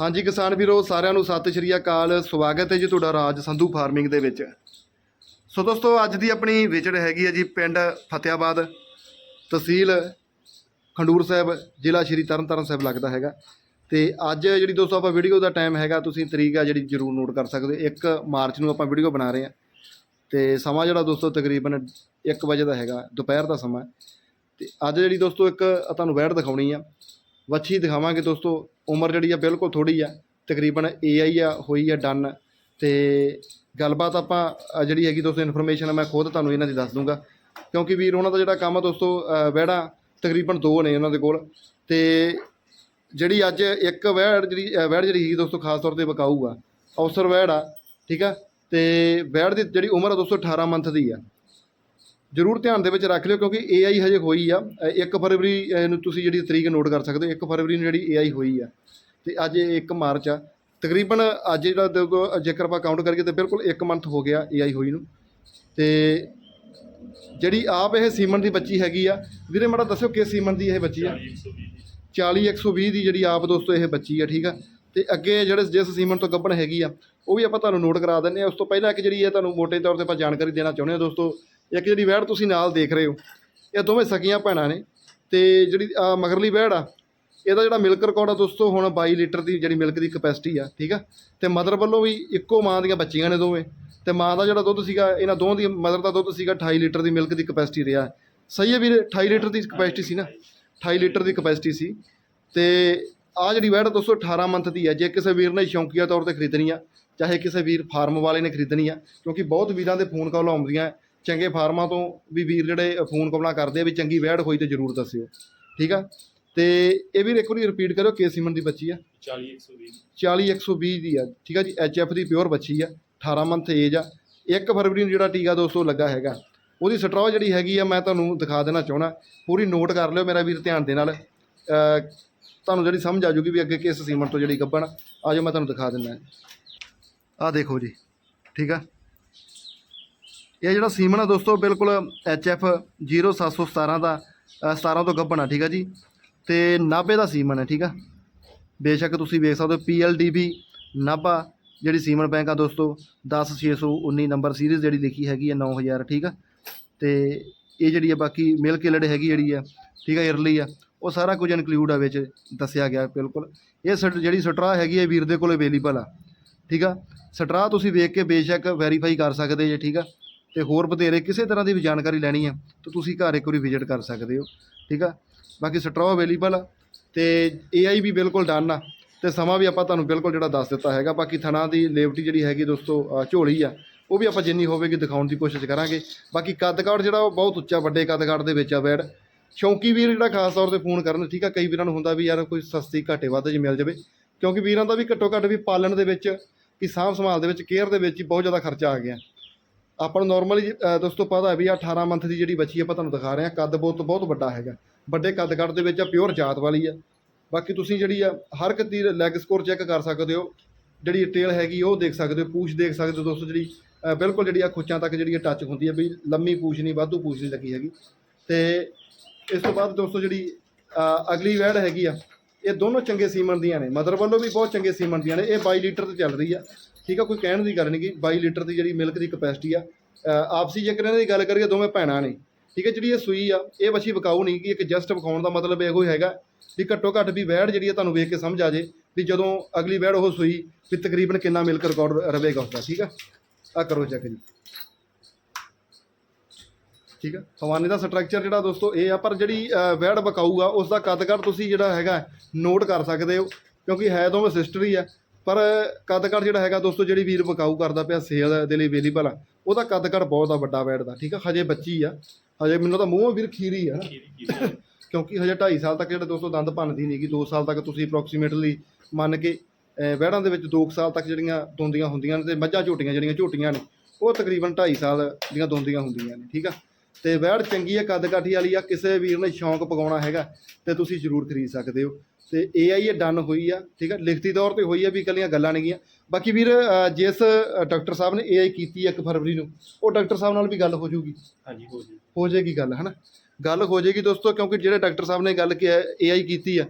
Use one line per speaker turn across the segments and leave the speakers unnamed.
ਹਾਂਜੀ ਕਿਸਾਨ ਵੀਰੋ, ਸਾਰਿਆਂ ਨੂੰ ਸਤਿ ਸ਼੍ਰੀ ਅਕਾਲ। ਸਵਾਗਤ ਹੈ ਜੀ ਤੁਹਾਡਾ ਰਾਜ ਸੰਧੂ ਫਾਰਮਿੰਗ ਦੇ ਵਿੱਚ। ਸੋ ਦੋਸਤੋ, ਅੱਜ ਦੀ ਆਪਣੀ ਵਿਜ਼ਿਟ ਹੈਗੀ ਹੈ ਜੀ ਪਿੰਡ ਫਤਿਆਬਾਦ, ਤਹਿਸੀਲ ਖੰਡੂਰ ਸਾਹਿਬ, ਜ਼ਿਲ੍ਹਾ ਸ਼੍ਰੀ ਤਰਨਤਾਰਨ ਸਾਹਿਬ ਲੱਗਦਾ ਹੈਗਾ। ਤੇ ਅੱਜ ਜਿਹੜੀ ਦੋਸਤੋ ਆਪਾਂ ਵੀਡੀਓ ਦਾ ਟਾਈਮ ਹੈਗਾ, ਤੁਸੀਂ ਤਰੀਕ ਆ ਜਿਹੜੀ ਜਰੂਰ ਨੋਟ ਕਰ ਸਕਦੇ ਹੋ। 1 ਮਾਰਚ ਨੂੰ ਆਪਾਂ ਵੀਡੀਓ ਬਣਾ ਰਹੇ ਹਾਂ। ਤੇ ਸਮਾਂ ਜਿਹੜਾ ਦੋਸਤੋ ਤਕਰੀਬਨ 1 ਵਜੇ ਦਾ ਹੈਗਾ, ਦੁਪਹਿਰ ਦਾ ਸਮਾਂ। ਹੈ। ਤੇ ਅੱਜ ਜਿਹੜੀ ਦੋਸਤੋ ਇੱਕ ਤੁਹਾਨੂੰ ਵੈੜ ਦਿਖਾਉਣੀ ਆ। ਵੱਛੀ ਦਿਖਾਵਾਂਗੇ ਦੋਸਤੋ। ਉਮਰ ਜਿਹੜੀ ਆ ਬਿਲਕੁਲ ਥੋੜੀ ਆ ਤਕਰੀਬਨ ਏਆਈ ਆ ਹੋਈ ਆ ਡਨ ਤੇ ਗੱਲਬਾਤ ਆਪਾਂ ਜਿਹੜੀ ਹੈਗੀ ਦੋਸਤੋ ਇਨਫੋਰਮੇਸ਼ਨ ਮੈਂ ਖੁਦ ਤੁਹਾਨੂੰ ਇਹਨਾਂ ਦੀ ਦੱਸ ਦੂੰਗਾ। ਕਿਉਂਕਿ ਵੀਰ ਉਹਨਾਂ ਦਾ ਜਿਹੜਾ ਕੰਮ ਆ ਦੋਸਤੋ ਅ, ਵੈੜਾਂ ਤਕਰੀਬਨ ਦੋ ਨੇ ਉਹਨਾਂ ਦੇ ਕੋਲ। ਤੇ ਜਿਹੜੀ ਅੱਜ ਇੱਕ ਵੈੜ ਜਿਹੜੀ ਅ, ਜਿਹੜੀ ਹੈਗੀ ਦੋਸਤੋ ਖਾਸ ਤੌਰ ਤੇ ਬਕਾਊ ਆ ਔਸਰ ਵੈੜ ਆ ਠੀਕ ਆ? ਤੇ ਵੈੜ ਦੀ ਜਿਹੜੀ ਉਮਰ ਆ ਦੋਸਤੋ 18 ਮੰਥ ਦੀ ਆ। ਜ਼ਰੂਰ ਧਿਆਨ ਦੇ ਵਿੱਚ ਰੱਖ ਲਿਓ ਕਿਉਂਕਿ AI ਹਜੇ ਹੋਈ ਆ। ਅ, 1 ਫਰਵਰੀ ਨੂੰ ਤੁਸੀਂ ਜਿਹੜੀ ਤਰੀਕ ਨੋਟ ਕਰ ਸਕਦੇ ਹੋ 1 ਫਰਵਰੀ ਨੂੰ ਜਿਹੜੀ AI ਹੋਈ ਆ। ਤੇ ਅੱਜ 1 ਮਾਰਚ ਆ। ਤਕਰੀਬਨ ਅੱਜ ਜਿਹੜਾ ਜੇਕਰ ਆਪਾਂ ਕਾਊਂਟ ਕਰੀਏ ਤਾਂ ਬਿਲਕੁਲ 1 ਮੰਥ ਹੋ ਗਿਆ AI ਹੋਈ ਨੂੰ। ਤੇ ਜਿਹੜੀ ਆਪ ਇਹ ਸੀਮਨ ਦੀ ਬੱਚੀ ਹੈਗੀ ਆ ਵੀਰੇ ਮਾੜਾ ਦੱਸਿਓ ਕਿਸ ਸੀਮਨ ਦੀ ਇਹ ਬੱਚੀ ਆ? 40 120 ਦੀ ਜਿਹੜੀ ਆਪ ਦੋਸਤੋ ਇਹ ਬੱਚੀ ਆ ਠੀਕ ਆ? ਤੇ ਅੱਗੇ ਜਿਹੜੇ ਜਿਸ ਸੀਮਨ ਤੋਂ ਗੱਭਣ ਹੈਗੀ ਆ ਉਹ ਵੀ ਆਪਾਂ ਤੁਹਾਨੂੰ ਨੋਟ ਕਰਾ ਦਿੰਨੇ ਆ। ਉਸ ਤੋਂ ਪਹਿਲਾਂ ਇੱਕ ਜਿਹੜੀ ਇਹ ਤੁਹਾਨੂੰ ਮੋਟੇ ਤੌਰ ਤੇ ਆਪਾਂ ਜਾਣਕਾਰੀ ਦੇਣਾ ਚਾਹੁੰਦੇ ਆ ਦੋਸਤੋ ਇੱਕ ਜਿਹੜੀ ਵੈੜ ਤੁਸੀਂ ਨਾਲ ਦੇਖ ਰਹੇ ਹੋ, ਇਹ ਦੋਵੇਂ ਸਕੀਆਂ ਭੈਣਾਂ ਨੇ। ਤੇ ਜਿਹੜੀ ਆਹ ਮਗਰਲੀ ਵੈੜ ਆ, ਇਹਦਾ ਜਿਹੜਾ ਮਿਲਕ ਰਿਕਾਰਡ ਆ ਦੋਸਤੋ, ਹੁਣ 22 ਲੀਟਰ ਦੀ ਜਿਹੜੀ ਮਿਲਕ ਦੀ ਕਪੈਸਿਟੀ ਆ, ਠੀਕ ਆ? ਤੇ ਮਦਰ ਵੱਲੋਂ ਵੀ ਇੱਕੋ ਮਾਂ ਦੀਆਂ ਬੱਚੀਆਂ ਨੇ ਦੋਵੇਂ। ਤੇ ਮਾਂ ਦਾ ਜਿਹੜਾ ਦੁੱਧ ਸੀਗਾ, ਇਹਨਾਂ ਦੋਵਾਂ ਦੀ ਮਦਰ ਦਾ ਦੁੱਧ ਸੀਗਾ 28 ਲੀਟਰ ਦੀ ਮਿਲਕ ਦੀ ਕਪੈਸਿਟੀ ਰਿਹਾ। ਸਹੀ ਹੈ ਵੀਰੇ 28 ਲੀਟਰ ਦੀ ਕਪੈਸਿਟੀ ਸੀ ਨਾ? 28 ਲੀਟਰ ਦੀ ਕਪੈਸਿਟੀ ਸੀ। ਤੇ ਆ ਜਿਹੜੀ ਵੈੜ ਦੋਸਤੋ 18 ਮੰਥ ਦੀ ਹੈ ਜੇ ਕਿਸੇ ਵੀਰ ਨੇ ਸ਼ੌਂਕੀਆ ਤੌਰ ਤੇ ਖਰੀਦਣੀ ਆ, ਚਾਹੇ ਕਿਸੇ ਵੀਰ ਫਾਰਮ ਵਾਲੇ ਨੇ ਖਰੀਦਣੀ ਆ, ਕਿਉਂਕਿ ਬਹੁਤ ਵੀਰਾਂ ਦੇ ਫੋਨ ਕਾਲ ਆਉਂਦੀਆਂ ਚੰਗੇ ਫਾਰਮਾਂ ਤੋਂ ਵੀ ਵੀਰ ਜਿਹੜੇ ਫੋਨ ਕਾਲਾਂ ਕਰਦੇ ਆ ਵੀ ਚੰਗੀ ਵੈੜ ਹੋਈ ਤੇ ਜ਼ਰੂਰ ਦੱਸਿਓ ਠੀਕ ਆ? ਤੇ ਇਹ ਵੀਰ ਇੱਕ ਵਾਰੀ ਰਿਪੀਟ ਕਰਿਓ ਕੇ ਸੀਮਨ ਦੀ ਬੱਚੀ ਆ।
40 120
40 120 ਦੀ ਆ ਠੀਕ ਆ ਜੀ? ਐਫ ਦੀ ਪਿਓਰ ਬੱਚੀ ਆ 18 ਮੰਥ ਏਜ ਆ। 1 ਫਰਵਰੀ ਨੂੰ ਜਿਹੜਾ ਟੀਕਾ ਦੋਸਤੋ ਲੱਗਾ ਹੈਗਾ ਉਹਦੀ ਸਟਰੋ ਜਿਹੜੀ ਹੈਗੀ ਆ ਮੈਂ ਤੁਹਾਨੂੰ ਦਿਖਾ ਦੇਣਾ ਚਾਹਣਾ ਪੂਰੀ ਨੋਟ ਕਰ ਲਿਓ ਮੇਰਾ ਵੀਰ ਧਿਆਨ ਦੇ ਨਾਲ। ਤੁਹਾਨੂੰ ਜਿਹੜੀ ਸਮਝ ਆ ਜੂਗੀ ਵੀ ਅੱਗੇ ਕਿਸ ਸੀਮਨ ਤੋਂ ਜਿਹੜੀ ਗੱਬਣ ਆਜੋ ਮੈਂ ਤੁਹਾਨੂੰ ਦਿਖਾ ਦਿੰਦਾ। ਆ ਦੇਖੋ ਜੀ ਠੀਕ ਆ? ਇਹ ਜਿਹੜਾ ਸੀਮਨ ਆ ਦੋਸਤੋ, ਬਿਲਕੁਲ ਐਫ 0717 ਦਾ, ਅਹ 17 ਤੋਂ ਗੱਬਣ ਆ, ਠੀਕ ਆ ਜੀ? ਤੇ 90 ਦਾ ਸੀਮਨ ਹੈ ਠੀਕ ਆ? ਬੇਸ਼ੱਕ ਤੁਸੀਂ ਵੇਖ ਸਕਦੇ ਹੋ PLDB ਨਾਭਾ, ਜਿਹੜੀ ਸੀਮਨ ਬੈਂਕ ਆ ਦੋਸਤੋ 10619 ਨੰਬਰ ਸੀਰੀਜ਼ ਜਿਹੜੀ ਲਿਖੀ ਹੈਗੀ ਹੈ 9000 ਠੀਕ ਆ? ਤੇ ਇਹ ਜਿਹੜੀ ਆ ਬਾਕੀ ਮਿਲਕ ਇਲਡ ਹੈਗੀ ਜਿਹੜੀ ਆ, ਠੀਕ ਆ ਇਰਲੀ ਆ, ਉਹ ਸਾਰਾ ਕੁਝ ਇਨਕਲੂਡ ਆ ਵਿੱਚ ਦੱਸਿਆ ਗਿਆ ਬਿਲਕੁਲ। ਇਹ ਸਟ- ਜਿਹੜੀ ਸਟਰਾ ਹੈਗੀ ਹੈ ਵੀਰ ਦੇ ਕੋਲ ਅਵੇਲੇਬਲ ਆ, ਠੀਕ ਆ? ਸਟਰਾ ਤੁਸੀਂ ਵੇਖ ਕੇ ਬੇਸ਼ੱਕ ਵੈਰੀਫਾਈ ਕਰ ਸਕਦੇ ਜੇ, ਠੀਕ ਆ? ਅਤੇ ਹੋਰ ਵਧੇਰੇ ਕਿਸੇ ਤਰ੍ਹਾਂ ਦੀ ਵੀ ਜਾਣਕਾਰੀ ਲੈਣੀ ਆ ਤਾਂ ਤੁਸੀਂ ਘਰ ਇੱਕ ਵਾਰੀ ਵਿਜ਼ਿਟ ਕਰ ਸਕਦੇ ਹੋ, ਠੀਕ ਆ? ਬਾਕੀ ਸਟਰਾ ਅਵੇਲੇਬਲ ਆ ਅਤੇ ਏ ਆਈ ਵੀ ਬਿਲਕੁਲ ਡਨ ਆ ਅਤੇ ਸਮਾਂ ਵੀ ਆਪਾਂ ਤੁਹਾਨੂੰ ਬਿਲਕੁਲ ਜਿਹੜਾ ਦੱਸ ਦਿੱਤਾ ਹੈਗਾ, ਬਾਕੀ ਥਣਾ ਦੀ ਲੇਵਟੀ ਜਿਹੜੀ ਹੈਗੀ ਦੋਸਤੋ ਝੋਲੀ ਆ, ਉਹ ਵੀ ਆਪਾਂ ਜਿੰਨੀ ਹੋਵੇਗੀ ਦਿਖਾਉਣ ਦੀ ਕੋਸ਼ਿਸ਼ ਕਰਾਂਗੇ। ਬਾਕੀ ਕੱਦਕਾਠ ਜਿਹੜਾ ਉਹ ਬਹੁਤ ਉੱਚਾ, ਵੱਡੇ ਕੱਦਕਾਟ ਦੇ ਵਿੱਚ ਆ ਬੈਡ ਸ਼ੌਂਕੀ ਵੀਰ ਜਿਹੜਾ ਖਾਸ ਤੌਰ ਤੇ ਫੋਨ ਕਰਨ, ਠੀਕ ਆ, ਕਈ ਵੀਰਾਂ ਨੂੰ ਹੁੰਦਾ ਵੀ ਯਾਰ ਕੋਈ ਸਸਤੀ ਘਾਟੇ ਵੱਧ ਜੀ ਮਿਲ ਜਾਵੇ, ਕਿਉਂਕਿ ਵੀਰਾਂ ਦਾ ਵੀ ਘੱਟੋ ਘੱਟ ਵੀ ਪਾਲਣ ਦੇ ਵਿੱਚ ਕਿ ਸਾਂਭ ਸੰਭਾਲ ਦੇ ਵਿੱਚ ਕੇਅਰ ਦੇ ਵਿੱਚ ਹੀ ਬਹੁਤ ਜ਼ਿਆਦਾ ਖਰਚਾ ਆ ਗਿਆ। ਆਪਾਂ ਨੂੰ ਨਾਰਮਲੀ ਦੋਸਤੋ ਪਤਾ ਹੈ ਵੀ ਆਹ 18 ਮੰਥ ਦੀ ਜਿਹੜੀ ਬੱਚੀ ਆਪਾਂ ਤੁਹਾਨੂੰ ਦਿਖਾ ਰਹੇ ਹਾਂ, ਕੱਦ ਬਹੁਤ ਬਹੁਤ ਵੱਡਾ ਹੈਗਾ। ਵੱਡੇ ਕੱਦ ਕੱਦ ਦੇ ਵਿੱਚ ਆ ਪਿਓਰ ਜਾਤ ਵਾਲੀ ਆ। ਬਾਕੀ ਤੁਸੀਂ ਜਿਹੜੀ ਆ, ਹਰ ਇੱਕ ਦੀ ਲੈਗ ਸਕੋਰ ਚੈੱਕ ਕਰ ਸਕਦੇ ਹੋ। ਜਿਹੜੀ ਟੇਲ ਹੈਗੀ, ਉਹ ਦੇਖ ਸਕਦੇ ਹੋ, ਪੂਛ ਦੇਖ ਸਕਦੇ ਹੋ ਦੋਸਤੋ ਜਿਹੜੀ ਬਿਲਕੁਲ ਜਿਹੜੀ ਆ ਖੁੱਚਾਂ ਤੱਕ ਜਿਹੜੀ ਆ ਟੱਚ ਹੁੰਦੀ ਹੈ ਵੀ ਲੰਮੀ ਪੂਛ ਨਹੀਂ, ਵਾਧੂ ਪੂਛ ਨਹੀਂ ਲੱਗੀ ਹੈਗੀ। ਤੇ ਇਸ ਤੋਂ ਬਾਅਦ ਦੋਸਤੋ ਜਿਹੜੀ ਅਗਲੀ ਵੈੜ ਹੈਗੀ ਆ, ਇਹ ਦੋਨੋਂ ਚੰਗੇ ਸੀਮਨ ਦੀਆਂ ਨੇ। ਮਦਰ ਵੱਲੋਂ ਵੀ ਬਹੁਤ ਚੰਗੇ ਸੀਮਨ ਦੀਆਂ ਨੇ। ਇਹ 22 ਲੀਟਰ ਤੇ ਚੱਲ ਰਹੀ ਆ। ਠੀਕ ਆ ਕੋਈ ਕਹਿਣ ਦੀ ਗੱਲ ਨਹੀਂ ਕਿ 22 ਲੀਟਰ ਦੀ ਜਿਹੜੀ ਮਿਲਕ ਦੀ ਕਪੈਸਿਟੀ ਆ ਆਪਸੀ ਜੇਕਰ ਇਹਨਾਂ ਦੀ ਗੱਲ ਕਰੀਏ ਦੋਵੇਂ ਭੈਣਾਂ ਨੇ। ਠੀਕ ਹੈ ਜਿਹੜੀ ਇਹ ਸੂਈ ਆ ਇਹ ਵੱਛੀ ਵਿਕਾਊ ਨਹੀਂ ਕਿ ਇੱਕ ਜਸਟ ਵਿਖਾਉਣ ਦਾ ਮਤਲਬ ਇਹੋ ਹੀ ਹੈਗਾ ਵੀ ਘੱਟੋ ਘੱਟ ਵੀ ਵੈੜ ਜਿਹੜੀ ਆ ਤੁਹਾਨੂੰ ਵੇਖ ਕੇ ਸਮਝ ਆ ਜੇ ਵੀ ਜਦੋਂ ਅਗਲੀ ਵੈੜ ਉਹ ਸੂਈ ਵੀ ਤਕਰੀਬਨ ਕਿੰਨਾ ਮਿਲਕ ਰਿਕਾਰਡ ਰਵੇਗਾ ਉਸਦਾ ਠੀਕ ਆ? ਆ ਕਰੋ ਚੈੱਕ ਜੀ। ਠੀਕ ਆ ਹਵਾਨੇ ਦਾ ਸਟਰਕਚਰ ਜਿਹੜਾ ਦੋਸਤੋ ਇਹ ਆ ਪਰ ਜਿਹੜੀ ਅ, ਵੈੜ ਵਿਕਾਊ ਆ ਉਸ ਦਾ ਕੱਦ ਤੁਸੀਂ ਜਿਹੜਾ ਹੈਗਾ ਨੋਟ ਕਰ ਸਕਦੇ ਹੋ ਕਿਉਂਕਿ ਹੈ ਦੋਵੇਂ ਸਿਸਟਰ ਹੀ ਆ। ਪਰ ਕੱਦ ਕੱਦ ਜਿਹੜਾ ਹੈਗਾ ਦੋਸਤੋ ਜਿਹੜੀ ਵੀਰ ਵਿਕਾਊ ਕਰਦਾ ਪਿਆ ਸੇਲ ਦੇ ਲਈ ਅਵੇਲੇਬਲ ਆ ਉਹਦਾ ਕੱਦ ਕੱਦ ਬਹੁਤ ਆ ਵੱਡਾ ਵੈੜ ਦਾ ਠੀਕ ਆ? ਹਜੇ ਬੱਚੀ ਆ ਹਜੇ ਮੈਨੂੰ ਤਾਂ ਮੂੰਹੋਂ ਵੀਰ ਖੀਰੀ ਆ ਕਿਉਂਕਿ ਹਜੇ 2.5 ਸਾਲ ਤੱਕ ਜਿਹੜੇ ਦੋਸਤੋ ਦੰਦ ਭੰਨਦੀ ਨਹੀਂਗੀ 2 ਸਾਲ ਤੱਕ ਤੁਸੀਂ ਅਪਰੋਕਸੀਮੇਟਲੀ ਮੰਨ ਕੇ ਵਹਿੜਾਂ ਦੇ ਵਿੱਚ 2 ਸਾਲ ਤੱਕ ਜਿਹੜੀਆਂ ਦੋਂਦੀਆਂ ਹੁੰਦੀਆਂ ਨੇ ਤੇ ਮੱਝਾਂ ਝੋਟੀਆਂ ਜਿਹੜੀਆਂ ਝੋਟੀਆਂ ਨੇ ਉਹ ਤਕਰੀਬਨ 2.5 ਸਾਲ ਦੀਆਂ ਦੋਂਦੀਆਂ ਹੁੰਦੀਆਂ ਨੇ ਠੀਕ ਆ? ਤੇ ਵਹਿੜ ਚੰਗੀ ਹੈ ਕੱਦ ਕਾਠੀ ਵਾਲੀ ਆ ਕਿਸੇ ਵੀਰ ਨੇ ਸ਼ੌਂਕ ਪਗਾਉਣਾ ਹੈਗਾ ਤੇ ਤੁਸੀਂ ਜ਼ਰੂਰ ਖਰੀਦ ਸਕਦੇ ਹੋ। ਤੇ AI ਇਹ ਡਨ ਹੋਈ ਆ ਠੀਕ ਆ? ਲਿਖਤੀ ਤੌਰ ਤੇ ਹੋਈ ਆ ਵੀ ਇਕੱਲੀਆਂ ਗੱਲਾਂ ਨਹੀਂ ਗੀਆਂ। ਬਾਕੀ ਵੀਰ ਜਿਸ ਡਾਕਟਰ ਸਾਹਿਬ ਨੇ AI ਕੀਤੀ ਆ 1 ਫਰਵਰੀ ਨੂੰ ਉਹ ਡਾਕਟਰ ਸਾਹਿਬ ਨਾਲ ਵੀ ਗੱਲ ਹੋ ਜਾਊਗੀ।
ਹਾਂਜੀ ਹੋ ਜੀ
ਹੋ ਜਾਏਗੀ ਗੱਲ ਹਨਾ? ਗੱਲ ਹੋ ਜਾਏਗੀ ਦੋਸਤੋ ਕਿਉਂਕਿ ਜਿਹੜੇ ਡਾਕਟਰ ਸਾਹਿਬ ਨੇ ਗੱਲ ਕਿ AI ਕੀਤੀ ਆ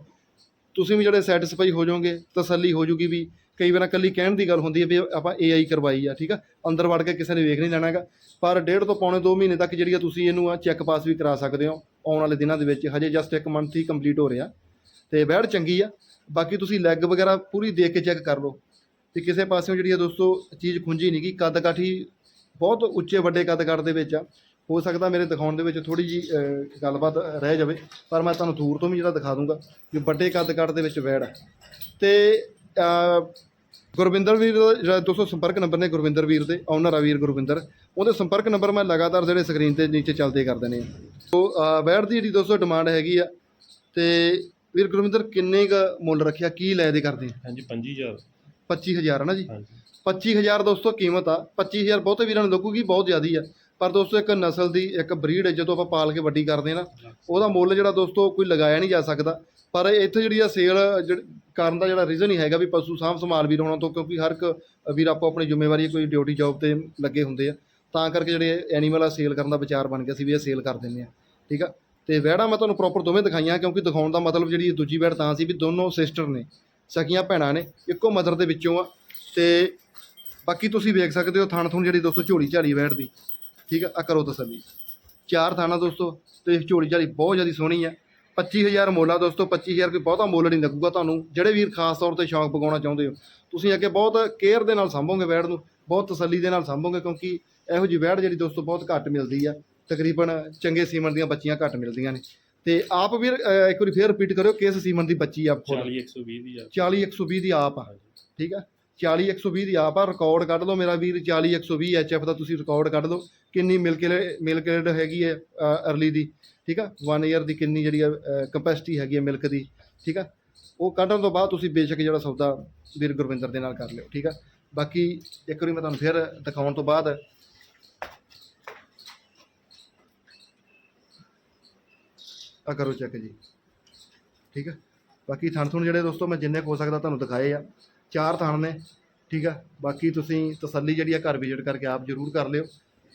ਤੁਸੀਂ ਵੀ ਜਿਹੜੇ ਸੈਟੀਸਫਾਈ ਹੋ ਜਾਓਗੇ ਤਸੱਲੀ ਹੋ ਜੂਗੀ ਵੀ ਕਈ ਵਾਰ ਇਕੱਲੀ ਕਹਿਣ ਦੀ ਗੱਲ ਹੁੰਦੀ ਹੈ ਵੀ ਆਪਾਂ ਏਆਈ ਕਰਵਾਈ ਆ, ਠੀਕ ਆ? ਅੰਦਰ ਵੜ ਕੇ ਕਿਸੇ ਨੇ ਵੇਖ ਨਹੀਂ ਲੈਣਾ ਹੈਗਾ ਪਰ ਡੇਢ ਤੋਂ ਪੌਣੇ 2 ਮਹੀਨੇ ਤੱਕ ਜਿਹੜੀ ਆ ਤੁਸੀਂ ਇਹਨੂੰ ਆ ਚੈੱਕ ਪਾਸ ਵੀ ਕਰਾ ਸਕਦੇ ਹੋ, ਆਉਣ ਵਾਲੇ ਦਿਨਾਂ ਦੇ ਵਿੱਚ। ਹਜੇ ਜਸਟ ਇੱਕ ਮੰਥ ਹੀ ਕੰਪਲੀਟ ਹੋ ਰਿਹਾ। ਤੇ ਵੈੜ ਚੰਗੀ ਆ। ਬਾਕੀ ਤੁਸੀਂ ਲੈਗ ਵਗੈਰਾ ਪੂਰੀ ਦੇਖ ਕੇ ਚੈੱਕ ਕਰ ਲਓ। ਤੇ ਕਿਸੇ ਪਾਸਿਓਂ ਜਿਹੜੀ ਆ ਦੋਸਤੋ ਚੀਜ਼ ਖੁੰਝੀ ਨਹੀਂ ਗੀ ਕੱਦ ਕਾਠੀ ਬਹੁਤ ਉੱਚੇ ਵੱਡੇ ਕੱਦ ਕਾਠ ਦੇ ਵਿੱਚ ਆ। ਹੋ ਸਕਦਾ ਮੇਰੇ ਦਿਖਾਉਣ ਦੇ ਵਿੱਚ ਥੋੜੀ ਜੀ ਗੱਲਬਾਤ ਰਹਿ ਜਾਵੇ। ਪਰ ਮੈਂ ਤੁਹਾਨੂੰ ਦੂਰ ਤੋਂ ਵੀ ਜਿਹੜਾ ਦਿਖਾ ਦੂੰਗਾ ਕਿ ਵੱਡੇ ਕੱਦ ਕਾਠ ਦੇ ਵਿੱਚ ਵੈੜ ਆ। ਤੇ ਗੁਰਵਿੰਦਰ ਵੀਰ ਦਾ ਜਿਹੜਾ ਦੋਸਤੋ ਸੰਪਰਕ ਨੰਬਰ ਨੇ ਗੁਰਵਿੰਦਰ ਵੀਰ ਦੇ ਓਨਰ ਆ ਵੀਰ ਗੁਰਵਿੰਦਰ ਉਹਦੇ ਸੰਪਰਕ ਨੰਬਰ ਮੈਂ ਲਗਾਤਾਰ ਜਿਹੜੇ ਸਕਰੀਨ ਤੇ ਨੀਚੇ ਚੱਲਦੇ ਕਰ ਦੇਣੇ ਆ ਸੋ ਵੈੜ ਦੀ ਜਿਹੜੀ ਦੋਸਤੋ ਡਿਮਾਂਡ ਹੈਗੀ ਆ ਤੇ ਵੀਰ ਗੁਰਵਿੰਦਰ ਕਿੰਨੇ ਕ ਮੁੱਲ ਰੱਖਿਆ ਕੀ ਲੈ ਦੇ ਕਰਦੇ
ਹਾਂਜੀ 25000
25000 ਹੈ ਨਾ ਜੀ?
ਹਾਂਜੀ।
25000 ਦੋਸਤੋ ਕੀਮਤ ਆ 25000 ਬਹੁਤੇ ਵੀਰਾਂ ਨੂੰ ਲੱਗੂਗੀ ਬਹੁਤ ਜ਼ਿਆਦੀ ਆ। ਪਰ ਦੋਸਤੋ ਇੱਕ ਨਸਲ ਦੀ ਇੱਕ ਬਰੀਡ ਜਦੋਂ ਆਪਾਂ ਪਾਲ ਕੇ ਵੱਡੀ ਕਰਦੇ ਨਾ ਉਹਦਾ ਮੁੱਲ ਜਿਹੜਾ ਦੋਸਤੋ ਕੋਈ ਲਗਾਇਆ ਨਹੀਂ ਜਾ ਸਕਦਾ। ਪਰ ਇੱਥੇ ਜਿਹੜੀ ਆ ਸੇਲ ਕਰਨ ਦਾ ਜਿਹੜਾ ਰੀਜ਼ਨ ਹੀ ਹੈਗਾ ਵੀ ਪਸ਼ੂ ਸਾਂਭ ਸੰਭਾਲ ਵੀ ਹੋਣਾ ਤੋਂ, ਕਿਉਂਕਿ ਹਰ ਇੱਕ ਵੀਰ ਆਪੋ ਆਪਣੀ ਜ਼ਿੰਮੇਵਾਰੀ, ਕੋਈ ਡਿਊਟੀ ਜੌਬ ਤੇ ਲੱਗੇ ਹੁੰਦੇ ਆ। ਤਾਂ ਕਰਕੇ ਜਿਹੜੇ ਐਨੀਮਲ ਆ ਸੇਲ ਕਰਨ ਦਾ ਵਿਚਾਰ ਬਣ ਗਿਆ ਸੀ ਵੀ ਇਹ ਸੇਲ ਕਰ ਦਿੰਦੇ ਆ। ਠੀਕ ਆ? ਤੇ ਵਹਿੜਾਂ ਮੈਂ ਤੁਹਾਨੂੰ ਪ੍ਰੋਪਰ ਦੋਵੇਂ ਦਿਖਾਈਆਂ, ਕਿਉਂਕਿ ਦਿਖਾਉਣ ਦਾ ਮਤਲਬ ਜਿਹੜੀ ਦੂਜੀ ਵਹਿੜ ਤਾਂ ਸੀ ਵੀ ਦੋਨੋਂ ਸਿਸਟਰ ਨੇ, ਸਕੀਆਂ ਭੈਣਾਂ ਨੇ, ਇੱਕੋ ਮਦਰ ਦੇ ਵਿੱਚੋਂ ਆ। ਤੇ ਬਾਕੀ ਤੁਸੀਂ ਵੇਖ ਸਕਦੇ ਹੋ ਥਣ ਥੁਣ ਜਿਹੜੀ ਦੋਸਤੋ ਝੋਲੀ ਝਾਲੀ ਵਹਿੜ ਦੀ। ਠੀਕ ਆ? ਆ ਕਰੋ ਤਸੱਲੀ। ਚਾਰ ਥਾਣਾ ਦੋਸਤੋ, ਤੇ ਝੋਲੀ ਝਾਲੀ ਬਹੁਤ ਜ਼ਿਆਦਾ ਸੋਹਣੀ ਆ। 25000 ਮੁੱਲ ਦੋਸਤੋ 25000 ਕੋਈ ਬਹੁਤਾ ਮੁੱਲ ਨਹੀਂ ਲੱਗੂਗਾ ਤੁਹਾਨੂੰ। ਜਿਹੜੇ ਵੀਰ ਖਾਸ ਤੌਰ ਤੇ ਸ਼ੌਂਕ ਪਗਾਉਣਾ ਚਾਹੁੰਦੇ ਹੋ ਤੁਸੀਂ ਅੱਗੇ ਬਹੁਤ ਕੇਅਰ ਦੇ ਨਾਲ ਸਾਂਭੋਗੇ ਵੈੜ ਨੂੰ ਬਹੁਤ ਤਸੱਲੀ ਦੇ ਨਾਲ ਸਾਂਭੋਗੇ ਕਿਉਂਕਿ ਇਹੋ ਜਿਹੀ ਵੈੜ ਜਿਹੜੀ ਦੋਸਤੋ ਬਹੁਤ ਘੱਟ ਮਿਲਦੀ ਆ। ਤਕਰੀਬਨ ਚੰਗੇ ਸੀਮਨ ਦੀਆਂ ਬੱਚੀਆਂ ਘੱਟ ਮਿਲਦੀਆਂ ਨੇ। ਤੇ ਆਪ ਵੀਰ ਇੱਕ ਵਾਰੀ ਫੇਰ ਰਿਪੀਟ ਕਰਿਓ ਕਿਸ ਸੀਮਨ ਦੀ ਬੱਚੀ ਆ ਖੁਦ?
40 120 ਦੀ ਆ।
40 120 ਦੀ ਆਪ ਆ। ਠੀਕ ਆ? 40 120 ਦੀ ਆਪ ਆ ਰਿਕਾਰਡ ਕੱਢ ਲਓ ਮੇਰਾ ਵੀਰ 40 120 ਐਚਐਫ ਦਾ ਤੁਸੀਂ ਰਿਕਾਰਡ ਕੱਢ ਲਓ, ਕਿੰਨੀ ਮਿਲਕ ਮਿਲਕ ਰੇਟ ਹੈਗੀ ਹੈ ਅਰਲੀ ਦੀ, ਠੀਕ ਆ? 1 ਇਅਰ ਦੀ ਕਿੰਨੀ ਜਿਹੜੀ ਕਪੈਸਿਟੀ ਹੈਗੀ ਹੈ ਮਿਲਕ ਦੀ, ਠੀਕ ਆ? ਉਹ ਕੱਢਣ ਤੋਂ ਬਾਅਦ ਤੁਸੀਂ ਬੇਸ਼ੱਕ ਜਿਹੜਾ ਸੌਦਾ ਵੀਰ ਗੁਰਵਿੰਦਰ ਦੇ ਨਾਲ ਕਰ ਲਿਓ, ਠੀਕ ਆ? ਬਾਕੀ ਇੱਕ ਵਾਰੀ ਮੈਂ ਤੁਹਾਨੂੰ ਫਿਰ ਦਿਖਾਉਣ ਤੋਂ ਬਾਅਦ ਆ ਕਰੋ ਚੈੱਕ ਜੀ, ਠੀਕ ਆ? ਬਾਕੀ ਥਣ ਥੁਣ ਜਿਹੜੇ ਦੋਸਤੋ ਮੈਂ ਜਿੰਨੇ ਕੁ ਹੋ ਸਕਦਾ ਤੁਹਾਨੂੰ ਦਿਖਾਏ ਆ ਚਾਰ ਥਣ ਨੇ ਠੀਕ ਆ? ਬਾਕੀ ਤੁਸੀਂ ਤਸੱਲੀ ਜਿਹੜੀ ਆ ਘਰ ਵਿਜ਼ਿਟ ਕਰਕੇ ਆਪ ਜ਼ਰੂਰ ਕਰ ਲਿਓ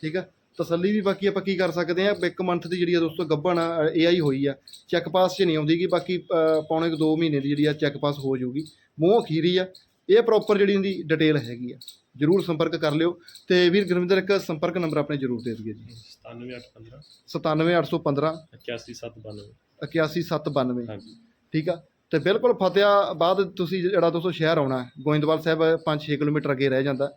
ਠੀਕ ਆ? ਤਸੱਲੀ ਵੀ ਬਾਕੀ ਆਪਾਂ ਕੀ ਕਰ ਸਕਦੇ ਆ ਇੱਕ ਮੰਥ ਦੀ ਜਿਹੜੀ ਆ ਦੋਸਤੋ ਗੱਭਣ ਏਆਈ ਹੋਈ ਆ ਚੈੱਕ ਪਾਸ 'ਚ ਨਹੀਂ ਆਉਂਦੀਗੀ ਬਾਕੀ ਅ, ਪੌਣੇ ਕੁ 2 ਮਹੀਨੇ ਦੀ ਜਿਹੜੀ ਆ ਚੈੱਕ ਪਾਸ ਹੋ ਜਾਊਗੀ। ਮੂੰਹ ਅਖੀਰੀ ਆ ਇਹ ਪ੍ਰੋਪਰ ਜਿਹੜੀ ਇਹਦੀ ਡਿਟੇਲ ਹੈਗੀ ਆ ਜ਼ਰੂਰ ਸੰਪਰਕ ਕਰ ਲਿਓ ਤੇ ਵੀਰ ਗੁਰਵਿੰਦਰ ਇੱਕ ਸੰਪਰਕ ਨੰਬਰ ਆਪਣੇ ਜ਼ਰੂਰ ਦੇ ਦਿਓ ਜੀ।
97815
97815
81792
81792
ਹਾਂਜੀ।
ਠੀਕ ਆ ਤੇ ਬਿਲਕੁਲ ਫਤਿਆਬਾਦ ਤੁਸੀਂ ਜਿਹੜਾ ਦੋਸਤੋ ਸ਼ਹਿਰ ਆਉਣਾ ਹੈ, ਗੋਇੰਦਵਾਲ ਸਾਹਿਬ 5-6 ਕਿਲੋਮੀਟਰ ਅੱਗੇ ਰਹਿ ਜਾਂਦਾ।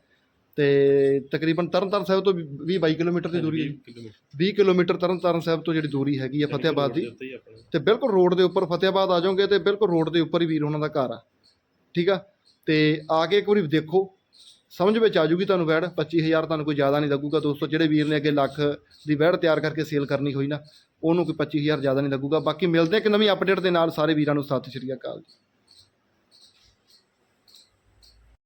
ਤੇ ਤਕਰੀਬਨ ਤਰਨਤਾਰਨ ਸਾਹਿਬ ਤੋਂ 20-22 ਕਿਲੋਮੀਟਰ ਦੀ ਦੂਰੀ ਹੈ।
ਕਿਲੋਮੀਟਰ।
20 ਕਿਲੋਮੀਟਰ ਤਰਨਤਾਰਨ ਸਾਹਿਬ ਤੋਂ ਜਿਹੜੀ ਦੂਰੀ ਹੈਗੀ ਆ ਫਤਿਆਬਾਦ ਦੀ। ਤੇ ਬਿਲਕੁਲ ਰੋਡ ਦੇ ਉੱਪਰ ਫਤਿਆਬਾਦ ਆ ਜਾਓਗੇ ਤੇ ਬਿਲਕੁਲ ਰੋਡ ਦੇ ਉੱਪਰ ਹੀ ਵੀਰ ਉਹਨਾਂ ਦਾ ਘਰ ਆ। ਠੀਕ ਆ? ਤੇ ਆ ਕੇ ਇੱਕ ਵਾਰੀ ਦੇਖੋ ਸਮਝ ਵਿੱਚ ਆ ਜੂਗੀ ਤੁਹਾਨੂੰ ਵੈੜ 25000 ਤੁਹਾਨੂੰ ਕੋਈ ਜ਼ਿਆਦਾ ਨਹੀਂ ਲੱਗੂਗਾ ਦੋਸਤੋ, ਜਿਹੜੇ ਵੀਰ ਨੇ ਅੱਗੇ ਲੱਖ ਦੀ ਵੈੜ ਤਿਆਰ ਕਰਕੇ ਸੇਲ ਕਰਨੀ ਹੋਈ ਨਾ, ਉਹਨੂੰ ਕੋਈ 25000 ਜ਼ਿਆਦਾ ਨਹੀਂ ਲੱਗੂਗਾ। ਬਾਕੀ ਮਿਲਦੇ ਆ ਇੱਕ ਨਵੀਂ ਅਪਡੇਟ ਦੇ ਨਾਲ ਸਾਰੇ ਵੀਰਾਂ ਨੂੰ। ਸਤਿ ਸ਼੍ਰੀ ਅਕਾਲ ਜੀ।